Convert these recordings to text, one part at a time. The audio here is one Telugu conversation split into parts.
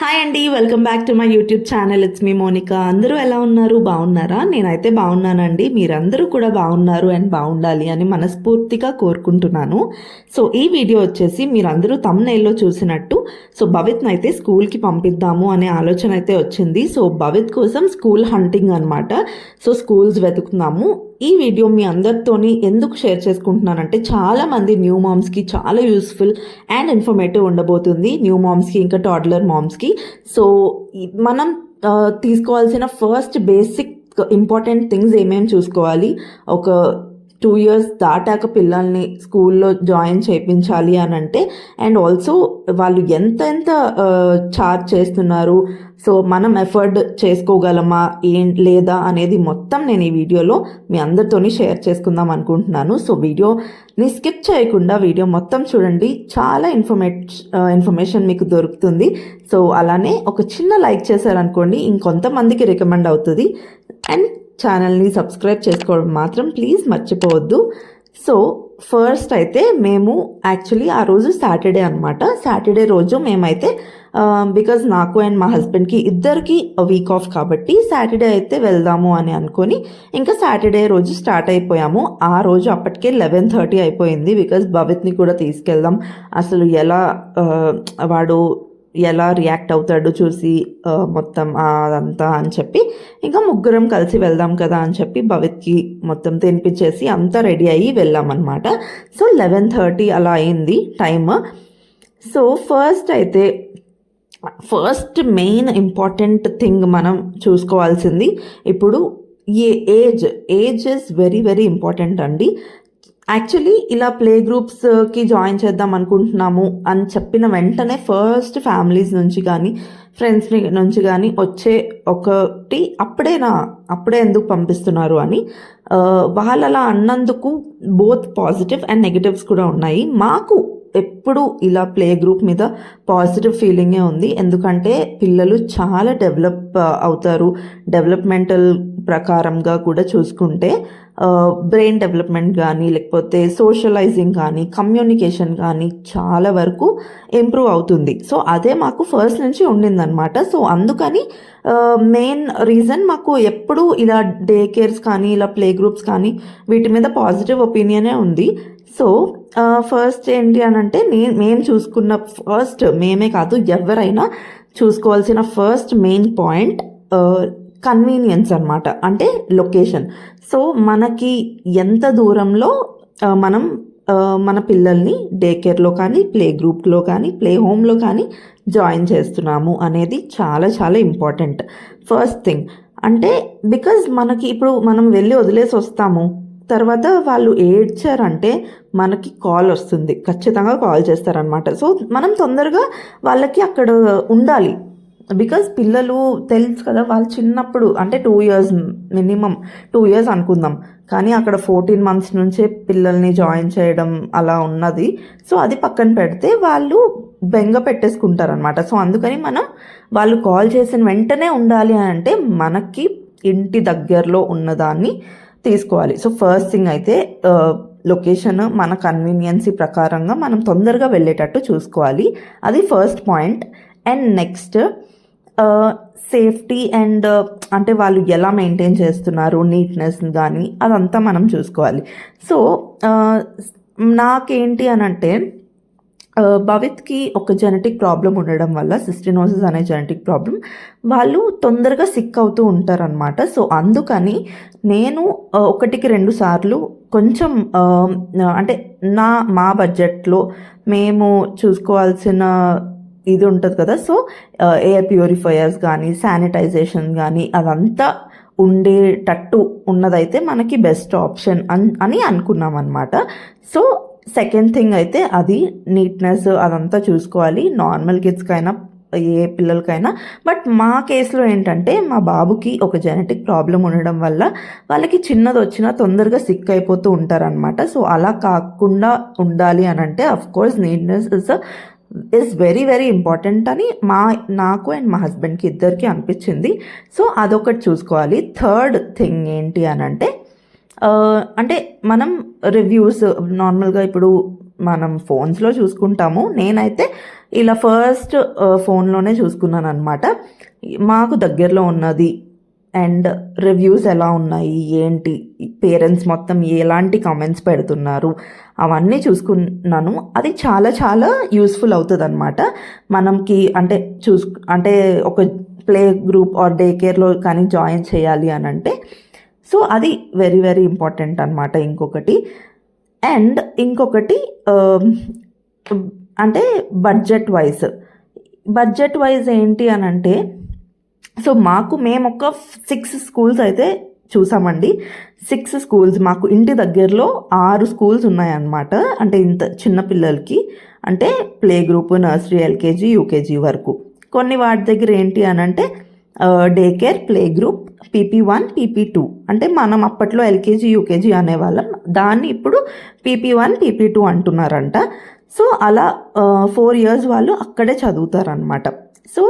హాయ్ అండి welcome back to my YouTube channel it's me Monika అందరూ ఎలా ఉన్నారు? బాగున్నారా? నేనైతే బాగున్నానండి. మీరందరూ కూడా బాగున్నారు అండ్ బాగుండాలి అని మనస్ఫూర్తిగా కోరుకుంటున్నాను. సో ఈ వీడియో వచ్చేసి మీరందరూ తమ్నైల్లో చూసినట్టు. సో భవిత్ని అయితే స్కూల్కి పంపిద్దాము అనే ఆలోచన అయితే వచ్చింది. సో భవిత్ కోసం స్కూల్ హంటింగ్ అనమాట సో స్కూల్స్ వెతుకుందాము ఈ వీడియో మీ అందరితోని ఎందుకు షేర్ చేసుకుంటున్నానంటే చాలా మంది న్యూ మామ్స్కి చాలా యూస్ఫుల్ అండ్ ఇన్ఫర్మేటివ్ ఉండబోతుంది న్యూ మామ్స్కి ఇంకా టాడ్లర్ మామ్స్కి సో మనం తీసుకోవాల్సిన ఫస్ట్ బేసిక్ ఇంపార్టెంట్ థింగ్స్ ఏమేమి చూసుకోవాలి? ఒక టూ ఇయర్స్ దాటాక పిల్లల్ని స్కూల్లో జాయిన్ చేయించాలి అని అంటే అండ్ ఆల్సో వాళ్ళు ఎంత ఎంత చార్జ్ చేస్తున్నారు సో మనం ఎఫర్డ్ చేసుకోగలమా ఏం లేదా అనేది మొత్తం నేను ఈ వీడియోలో మీ అందరితోని షేర్ చేసుకుందాం అనుకుంటున్నాను. సో వీడియోని స్కిప్ చేయకుండా వీడియో మొత్తం చూడండి. చాలా ఇన్ఫర్మేట్ ఇన్ఫర్మేషన్ మీకు దొరుకుతుంది. సో అలానే ఒక చిన్న లైక్ చేశారనుకోండి ఇంకొంతమందికి రికమెండ్ అవుతుంది. అండ్ ఛానల్ని సబ్స్క్రైబ్ చేసుకోవడం మాత్రం ప్లీజ్ మర్చిపోవద్దు. సో ఫస్ట్ అయితే మేము యాక్చువల్లీ ఆ రోజు సాటర్డే అనమాట సాటర్డే రోజు మేమైతే బికాజ్ నాకు అండ్ మా హస్బెండ్కి ఇద్దరికి వీక్ ఆఫ్ కాబట్టి సాటర్డే అయితే వెళ్దాము అని అనుకొని ఇంకా సాటర్డే రోజు స్టార్ట్ అయిపోయాము. ఆ రోజు అప్పటికే లెవెన్ థర్టీ అయిపోయింది బికాజ్ భవిత్ని కూడా తీసుకెళ్దాం. అసలు ఎలా వాడు ఎలా రియాక్ట్ అవుతాడో చూసి మొత్తం అదంతా అని చెప్పి ఇంకా ముగ్గురం కలిసి వెళ్దాం కదా అని చెప్పి భవిత్కి మొత్తం తినిపించేసి అంతా రెడీ అయ్యి వెళ్ళామన్నమాట. సో లెవెన్ థర్టీ అలా అయింది టైమ్ సో ఫస్ట్ అయితే ఫస్ట్ మెయిన్ ఇంపార్టెంట్ థింగ్ మనం చూసుకోవాల్సింది ఇప్పుడు ఏ age age is very very important అండి. యాక్చువల్లీ ఇలా ప్లే గ్రూప్స్కి జాయిన్ చేద్దాం అనుకుంటున్నాము అని చెప్పిన వెంటనే ఫస్ట్ ఫ్యామిలీస్ నుంచి కానీ ఫ్రెండ్స్ నుంచి కానీ వచ్చే ఒకటి అప్పుడేనా అప్పుడే ఎందుకు పంపిస్తున్నారు అని uh, వాళ్ళలా అన్నందుకు బోత్ పాజిటివ్ అండ్ నెగిటివ్స్ కూడా ఉన్నాయి. మాకు ఎప్పుడు ఇలా ప్లే గ్రూప్ మీద పాజిటివ్ ఫీలింగే ఉంది. ఎందుకంటే పిల్లలు చాలా డెవలప్ uh, అవుతారు. డెవలప్మెంటల్ ప్రకారంగా కూడా చూసుకుంటే బ్రెయిన్ డెవలప్మెంట్ కానీ లేకపోతే సోషలైజింగ్ కానీ కమ్యూనికేషన్ కానీ చాలా వరకు ఇంప్రూవ్ అవుతుంది. సో అదే మాకు ఫస్ట్ నుంచి ఉండిందనమాట సో అందుకని మెయిన్ రీజన్ మాకు ఎప్పుడు ఇలా డే కేర్స్ కానీ ఇలా ప్లే గ్రూప్స్ కానీ వీటి మీద పాజిటివ్ ఒపీనియనే ఉంది. సో ఫస్ట్ ఏంటి అని అంటే నేను మేము చూసుకున్న ఫస్ట్ మేమే కాదు ఎవరైనా చూసుకోవాల్సిన ఫస్ట్ మెయిన్ పాయింట్ కన్వీనియన్స్ అనమాట అంటే లొకేషన్ సో మనకి ఎంత దూరంలో మనం మన పిల్లల్ని డే కేర్లో కానీ ప్లే గ్రూప్లో కానీ ప్లే హోమ్లో కానీ జాయిన్ చేస్తున్నాము అనేది చాలా చాలా ఇంపార్టెంట్ ఫస్ట్ థింగ్ అంటే బికాజ్ మనకి ఇప్పుడు మనం వెళ్ళి వదిలేసి వస్తాము. తర్వాత వాళ్ళు ఏడ్చారంటే మనకి కాల్ వస్తుంది. ఖచ్చితంగా కాల్ చేస్తారనమాట సో మనం తొందరగా వాళ్ళకి అక్కడ ఉండాలి. బికాజ్ పిల్లలు తెలుసు కదా వాళ్ళు చిన్నప్పుడు అంటే two years minimum two years అనుకుందాం. కానీ అక్కడ ఫోర్టీన్ మంత్స్ నుంచే పిల్లల్ని జాయిన్ చేయడం అలా ఉన్నది. సో అది పక్కన పెడితే వాళ్ళు బెంగ పెట్టేసుకుంటారనమాట సో అందుకని మనం వాళ్ళు కాల్ చేసిన వెంటనే ఉండాలి అని అంటే మనకి ఇంటి దగ్గరలో ఉన్నదాన్ని తీసుకోవాలి. సో ఫస్ట్ థింగ్ అయితే లొకేషన్ మన కన్వీనియన్సీ ప్రకారంగా మనం తొందరగా వెళ్ళేటట్టు చూసుకోవాలి. అది first point and next safety and అంటే వాళ్ళు ఎలా మెయింటైన్ చేస్తున్నారు నీట్నెస్ కానీ అదంతా మనం చూసుకోవాలి. సో uh, నాకేంటి అని అంటే uh, భవిత్కి ఒక జెనెటిక్ ప్రాబ్లం ఉండడం వల్ల సిస్టినోసిస్ అనే జెనెటిక్ ప్రాబ్లం వాళ్ళు తొందరగా సిక్ అవుతూ ఉంటారనమాట సో అందుకని నేను uh, ఒకటికి రెండు సార్లు కొంచెం అంటే నా మా బడ్జెట్లో మేము చూసుకోవాల్సిన ఇది ఉంటుంది కదా. సో ఎయిర్ ప్యూరిఫైయర్స్ కానీ శానిటైజేషన్ కానీ అదంతా ఉండేటట్టు ఉన్నదైతే మనకి బెస్ట్ ఆప్షన్ అని అని అనుకున్నాం అనమాట సో సెకండ్ థింగ్ అయితే అది నీట్నెస్ అదంతా చూసుకోవాలి. నార్మల్ కిడ్స్కైనా ఏ పిల్లలకైనా. బట్ మా కేసులో ఏంటంటే మా బాబుకి ఒక జెనెటిక్ ప్రాబ్లం ఉండడం వల్ల వాళ్ళకి చిన్నది వచ్చినా తొందరగా సిక్ అయిపోతూ ఉంటారనమాట సో అలా కాకుండా ఉండాలి అని అంటే of course neatness is is very very important అని మా నాకు అండ్ మా హస్బెండ్కి ఇద్దరికి అనిపించింది. సో అదొకటి చూసుకోవాలి. థర్డ్ థింగ్ ఏంటి అని అంటే అంటే మనం రివ్యూస్ నార్మల్గా ఇప్పుడు మనం ఫోన్స్లో చూసుకుంటాము. నేనైతే ఇలా ఫస్ట్ ఫోన్లోనే చూసుకున్నాను అనమాట మాకు దగ్గరలో ఉన్నది అండ్ రివ్యూస్ ఎలా ఉన్నాయి? ఏంటి? పేరెంట్స్ మొత్తం ఎలాంటి కామెంట్స్ పెడుతున్నారు? అవన్నీ చూసుకున్నాను. అది చాలా చాలా యూస్ఫుల్ అవుతుంది అనమాట మనకి అంటే చూస్ అంటే ఒక ప్లే గ్రూప్ ఆర్ డే కేర్లో కానీ జాయిన్ చేయాలి అని అంటే సో అది వెరీ వెరీ ఇంపార్టెంట్ అనమాట ఇంకొకటి. అండ్ ఇంకొకటి అంటే బడ్జెట్ వైజ్ బడ్జెట్ వైజ్ ఏంటి అని అంటే సో మాకు మేము ఒక సిక్స్ స్కూల్స్ అయితే చూసామండి. సిక్స్ స్కూల్స్ మాకు ఇంటి దగ్గరలో ఆరు స్కూల్స్ ఉన్నాయన్నమాట. అంటే ఇంత చిన్న పిల్లలకి. అంటే play group nursery LKG UKG వరకు. కొన్ని వాటి దగ్గర ఏంటి అని అంటే day care play group PP one PP two అంటే మనం అప్పట్లో ఎల్కేజీ యూకేజీ అనేవాళ్ళం. దాన్ని ఇప్పుడు పీపీ వన్ పీపీ టూ అంటున్నారంట. సో అలా ఫోర్ ఇయర్స్ వాళ్ళు అక్కడే చదువుతారనమాట సో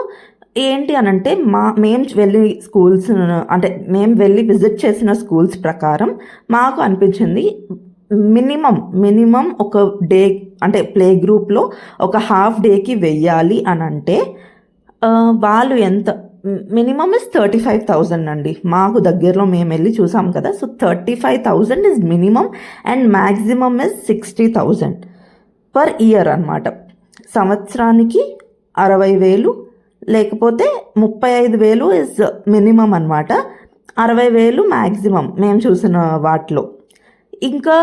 ఏంటి అని అంటే మా మేము వెళ్ళి స్కూల్స్ అంటే మేము వెళ్ళి విజిట్ చేసిన స్కూల్స్ ప్రకారం మాకు అనిపించింది మినిమం మినిమం ఒక డే అంటే ప్లే గ్రూప్లో ఒక హాఫ్ డేకి వెయ్యాలి అని అంటే వాళ్ళు ఎంత minimum is thirty five thousand అండి. మాకు దగ్గరలో మేము వెళ్ళి చూసాం కదా so thirty five thousand is minimum and maximum is sixty thousand per year అనమాట సంవత్సరానికి అరవై వేలు లేకపోతే ముప్పై ఐదు వేలు ఇస్ మినిమం అనమాట అరవై వేలు మ్యాక్సిమం మేము చూసిన వాటిలో. ఇంకా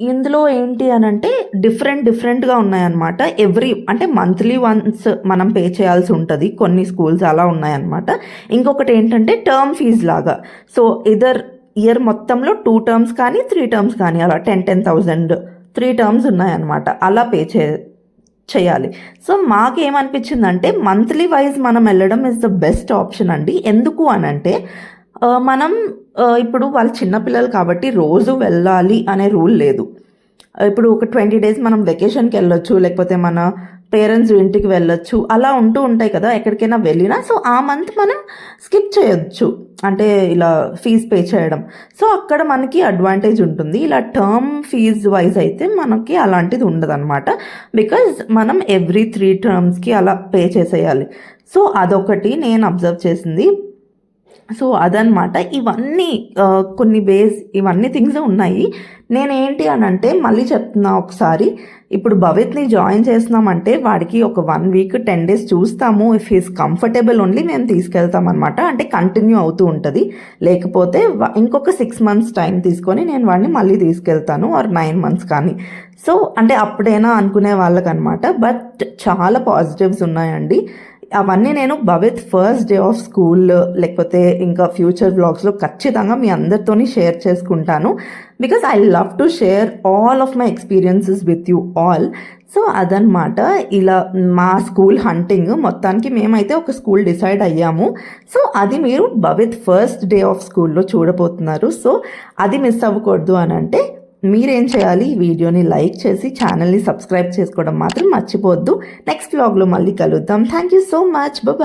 ఇందులో ఏంటి అని అంటే డిఫరెంట్ డిఫరెంట్గా ఉన్నాయన్నమాట. ఎవ్రీ అంటే మంత్లీ వన్స్ మనం పే చేయాల్సి ఉంటుంది. కొన్ని స్కూల్స్ అలా ఉన్నాయన్నమాట. ఇంకొకటి ఏంటంటే టర్మ్ ఫీజ్ లాగా. సో ఇదర్ ఇయర్ మొత్తంలో టూ టర్మ్స్ కానీ త్రీ టర్మ్స్ కానీ అలా ten ten thousand three terms ఉన్నాయన్నమాట. అలా పే చే చేయాలి. సో మాకేమనిపించిందంటే మంత్లీ వైజ్ మనం వెళ్ళడం ఇస్ ద బెస్ట్ ఆప్షన్ అండి. ఎందుకు అని అంటే మనం ఇప్పుడు వాళ్ళు చిన్నపిల్లలు కాబట్టి రోజు వెళ్ళాలి అనే రూల్ లేదు. ఇప్పుడు ఒక ట్వంటీ డేస్ మనం వెకేషన్కి వెళ్ళొచ్చు లేకపోతే మన పేరెంట్స్ ఇంటికి వెళ్ళొచ్చు. అలా ఉంటూ ఉంటాయి కదా ఎక్కడికైనా వెళ్ళినా. సో ఆ మంత్ మనం స్కిప్ చేయొచ్చు. అంటే ఇలా ఫీజ్ పే చేయడం. సో అక్కడ మనకి అడ్వాంటేజ్ ఉంటుంది. ఇలా టర్మ్ ఫీజ్ వైజ్ అయితే మనకి అలాంటిది ఉండదు అనమాట బికాజ్ మనం ఎవ్రీ త్రీ టర్మ్స్కి అలా పే చేసేయాలి. సో అదొకటి నేను అబ్జర్వ్ చేసింది. సో అదనమాట ఇవన్నీ కొన్ని బేస్ ఇవన్నీ థింగ్స్ ఉన్నాయి. నేనేంటి అని అంటే మళ్ళీ చెప్తున్నా ఒకసారి. ఇప్పుడు భవిత్ని జాయిన్ చేస్తున్నామంటే వాడికి ఒక వన్ వీక్ టెన్ డేస్ చూస్తాము. ఇఫ్ హీస్ కంఫర్టబుల్ ఓన్లీ మేము తీసుకెళ్తాం అనమాట అంటే కంటిన్యూ అవుతూ ఉంటుంది. లేకపోతే ఇంకొక సిక్స్ మంత్స్ టైం తీసుకొని నేను వాడిని మళ్ళీ తీసుకెళ్తాను. ఆర్ నైన్ మంత్స్ కానీ. సో అంటే అప్పుడైనా అనుకునే వాళ్ళకనమాట బట్ చాలా పాజిటివ్స్ ఉన్నాయండి. అవన్నీ నేను Bhavit first day of school లేకపోతే ఇంకా ఫ్యూచర్ బ్లాగ్స్లో ఖచ్చితంగా మీ అందరితోని షేర్ చేసుకుంటాను. Because I love to share all of my experiences with you all. So అదనమాట ఇలా మా స్కూల్ హంటింగ్ మొత్తానికి మేమైతే ఒక స్కూల్ డిసైడ్ అయ్యాము. సో అది మీరు భవిత్ ఫస్ట్ డే ఆఫ్ స్కూల్లో చూడబోతున్నారు. సో అది మిస్ అవ్వకూడదు అని అంటే మీరేం చేయాలి? వీడియోని లైక్ చేసి ఛానల్ని సబ్స్క్రైబ్ చేసుకోవడం మాత్రం మర్చిపోవద్దు. నెక్స్ట్ వ్లాగ్లో మళ్ళీ కలుద్దాం. Thank you so much. Bye.